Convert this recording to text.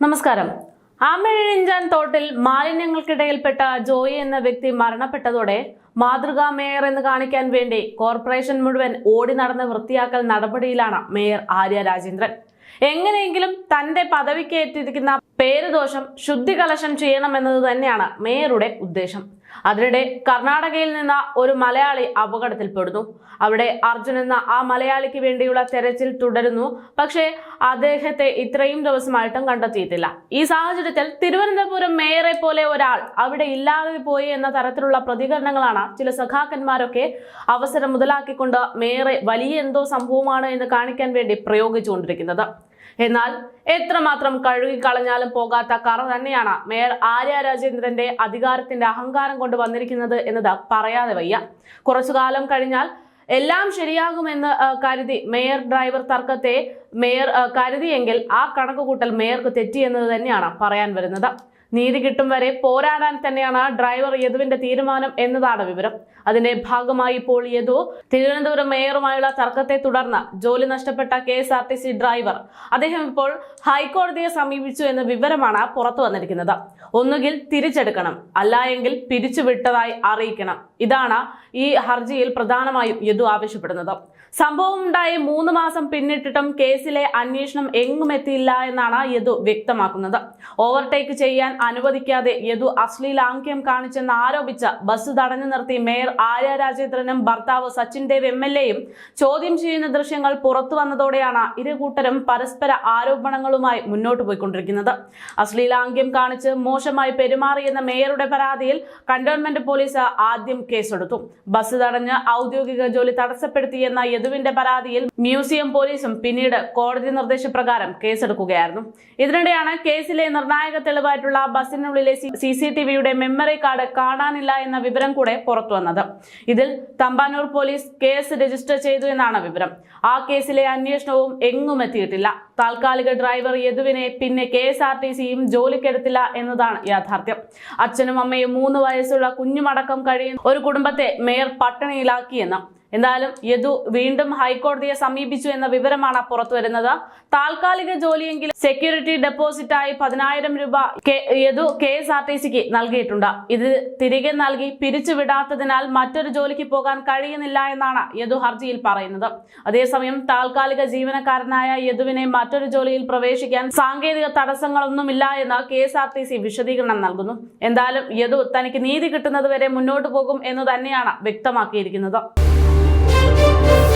നമസ്കാരം. ആമഴിഞ്ചാൻ തോട്ടിൽ മാലിന്യങ്ങൾക്കിടയിൽപ്പെട്ട ജോയി എന്ന വ്യക്തി മരണപ്പെട്ടതോടെ മാതൃകാ മേയർ എന്ന് കാണിക്കാൻ വേണ്ടി കോർപ്പറേഷൻ മുഴുവൻ ഓടി നടന്ന വൃത്തിയാക്കൽ നടപടിയിലാണ് മേയർ ആര്യ രാജേന്ദ്രൻ. എങ്ങനെയെങ്കിലും തന്റെ പദവിക്ക് ഏറ്റിരിക്കുന്ന ശുദ്ധി കലശം ചെയ്യണമെന്നത് തന്നെയാണ് മേയറുടെ ഉദ്ദേശം. അതിനിടെ കർണാടകയിൽ നിന്ന് ഒരു മലയാളി അപകടത്തിൽപ്പെടുന്നു. അവിടെ അർജുൻ എന്ന ആ മലയാളിക്ക് വേണ്ടിയുള്ള തെരച്ചിൽ തുടരുന്നു. പക്ഷേ അദ്ദേഹത്തെ ഇത്രയും ദിവസമായിട്ടും കണ്ടെത്തിയിട്ടില്ല. ഈ സാഹചര്യത്തിൽ തിരുവനന്തപുരം മേയറെ പോലെ ഒരാൾ അവിടെ ഇല്ലാതെ പോയി എന്ന തരത്തിലുള്ള പ്രതികരണങ്ങളാണ് ചില സഖാക്കന്മാരൊക്കെ അവസരം മുതലാക്കിക്കൊണ്ട് മേയറെ വലിയ എന്തോ സംഭവമാണ് എന്ന് കാണിക്കാൻ വേണ്ടി പ്രയോഗിച്ചുകൊണ്ടിരിക്കുന്നത്. എന്നാൽ എത്രമാത്രം കഴുകിക്കളഞ്ഞാലും പോകാത്ത കറ തന്നെയാണ് മേയർ ആര്യ രാജേന്ദ്രന്റെ അധികാരത്തിന്റെ അഹങ്കാരം കൊണ്ട് വന്നിരിക്കുന്നത് എന്നത് പറയാതെ വയ്യ. കുറച്ചു കാലം കഴിഞ്ഞാൽ എല്ലാം ശരിയാകുമെന്ന് കരുതി മേയർ ഡ്രൈവർ തർക്കത്തെ മേയർ കരുതിയെങ്കിൽ ആ കണക്കുകൂട്ടൽ മേയർക്ക് തെറ്റിയെന്നത് തന്നെയാണ് പറയാൻ വരുന്നത്. നീതി കിട്ടും വരെ പോരാടാൻ തന്നെയാണ് ഡ്രൈവർ യദുവിന്റെ തീരുമാനം എന്നതാണ് വിവരം. അതിന്റെ ഭാഗമായി ഇപ്പോൾ യദു തിരുവനന്തപുരം മേയറുമായുള്ള തർക്കത്തെ തുടർന്ന് ജോലി നഷ്ടപ്പെട്ട K S R T C driver. അദ്ദേഹം ഇപ്പോൾ ഹൈക്കോടതിയെ സമീപിച്ചു എന്ന വിവരമാണ് പുറത്തു വന്നിരിക്കുന്നത്. ഒന്നുകിൽ തിരിച്ചെടുക്കണം അല്ല എങ്കിൽ പിരിച്ചുവിട്ടതായി അറിയിക്കണം. ഇതാണ് ഈ ഹർജിയിൽ പ്രധാനമായും യദു ആവശ്യപ്പെടുന്നത്. സംഭവം ഉണ്ടായി മൂന്ന് മാസം പിന്നിട്ടിട്ടും കേസിലെ അന്വേഷണം എങ്ങും എത്തിയില്ല എന്നാണ് യദു വ്യക്തമാക്കുന്നത്. ഓവർടേക്ക് ചെയ്യാൻ അനുവദിക്കാതെ യദു അശ്ലീലാംഗ്യം കാണിച്ചെന്ന് ആരോപിച്ച് ബസ് തടഞ്ഞു നിർത്തി മേയർ ആര്യ രാജേന്ദ്രനും ഭർത്താവ് സച്ചിൻ ദേവ് എം എൽ എയും ചോദ്യം ചെയ്യുന്ന ദൃശ്യങ്ങൾ പുറത്തു വന്നതോടെയാണ് ഇരു കൂട്ടരും പരസ്പര ആരോപണങ്ങളുമായി മുന്നോട്ട് പോയിക്കൊണ്ടിരിക്കുന്നത്. അശ്ലീലാംഗ്യം കാണിച്ച് മോശമായി പെരുമാറിയെന്ന മേയറുടെ പരാതിയിൽ കണ്ടോൺമെന്റ് പോലീസ് ആദ്യം കേസെടുത്തു. ബസ് തടഞ്ഞ് ഔദ്യോഗിക ജോലി തടസ്സപ്പെടുത്തിയെന്ന യദുവിന്റെ പരാതിയിൽ മ്യൂസിയം പോലീസും പിന്നീട് കോടതി നിർദ്ദേശപ്രകാരം കേസെടുക്കുകയായിരുന്നു. ഇതിനിടെയാണ് കേസിലെ നിർണായക തെളിവായിട്ടുള്ള ബസ്സിനുള്ളിലെ സി സി ടി വിയുടെ മെമ്മറി കാർഡ് കാണാനില്ല എന്ന വിവരം കൂടെ പുറത്തു വന്നത്. ഇതിൽ തമ്പാനൂർ പോലീസ് കേസ് രജിസ്റ്റർ ചെയ്തു എന്നാണ് വിവരം. ആ കേസിലെ അന്വേഷണവും എങ്ങും എത്തിയിട്ടില്ല. താൽക്കാലിക ഡ്രൈവർ യദുവിനെ പിന്നെ കെ എസ് ആർ ടി സിയും ജോലിക്കെടുത്തില്ല എന്നതാണ് യാഥാർത്ഥ്യം. അച്ഛനും അമ്മയും മൂന്ന് വയസ്സുള്ള കുഞ്ഞുമടക്കം കഴിയുന്ന ഒരു കുടുംബത്തെ മേയർ പട്ടിണിയിലാക്കിയെന്ന് എന്തായാലും യദു വീണ്ടും ഹൈക്കോടതിയെ സമീപിച്ചു എന്ന വിവരമാണ് പുറത്തു വരുന്നത്. താൽക്കാലിക ജോലിയെങ്കിലും സെക്യൂരിറ്റി ഡെപ്പോസിറ്റായി പതിനായിരം രൂപ Yadu K S R T സിക്ക് നൽകിയിട്ടുണ്ട്. ഇത് തിരികെ നൽകി പിരിച്ചുവിടാത്തതിനാൽ മറ്റൊരു ജോലിക്ക് പോകാൻ കഴിയുന്നില്ല എന്നാണ് യദു ഹർജിയിൽ പറയുന്നത്. അതേസമയം താൽക്കാലിക ജീവനക്കാരനായ യദുവിനെ മറ്റൊരു ജോലിയിൽ പ്രവേശിക്കാൻ സാങ്കേതിക തടസ്സങ്ങളൊന്നുമില്ല എന്ന് K S R T C വിശദീകരണം നൽകുന്നു. എന്തായാലും യദു തനിക്ക് നീതി കിട്ടുന്നത് വരെ മുന്നോട്ട് പോകും എന്ന് തന്നെയാണ് വ്യക്തമാക്കിയിരിക്കുന്നത്. Thank you.